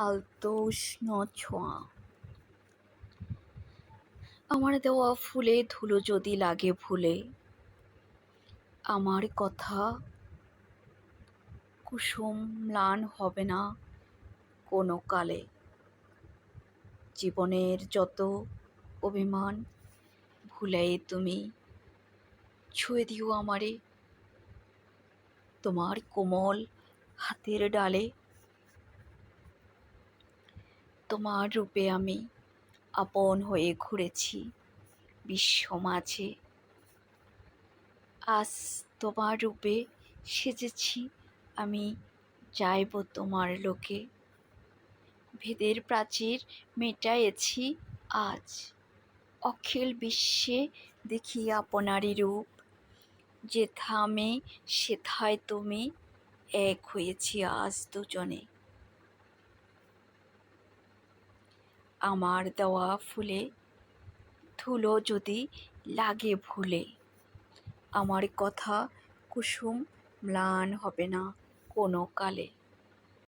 আলতো উষ্ণ ছোঁয়া আমার দেওয়া ফুলে ধুলো যদি লাগে ভুলে, আমার কথা কুসুম ম্লান হবে না কোনো কালে। জীবনের যত অভিমান ভুলে তুমি, ছুঁয়ে দিও আমারে। তোমার কোমল হাতের ডালে তোমার রূপে আমি আপন হয়ে ঘুরেছি বিশ্ব মাঝে। আজ তোমার রূপে সেজেছি আমি, যাইব তোমার লোকে। ভেদের প্রাচীর মেটায়েছি আজ। অখিল বিশ্বে দেখি আপনারই রূপ। যেথা আমি, সেথায় তুমি এক হয়েছি আজ দুজনে। আমার দেওয়া ফুলে ধুলো যদি লাগে ভুলে। আমার কথা কুসুম ম্লান হবে না কোনো কালে।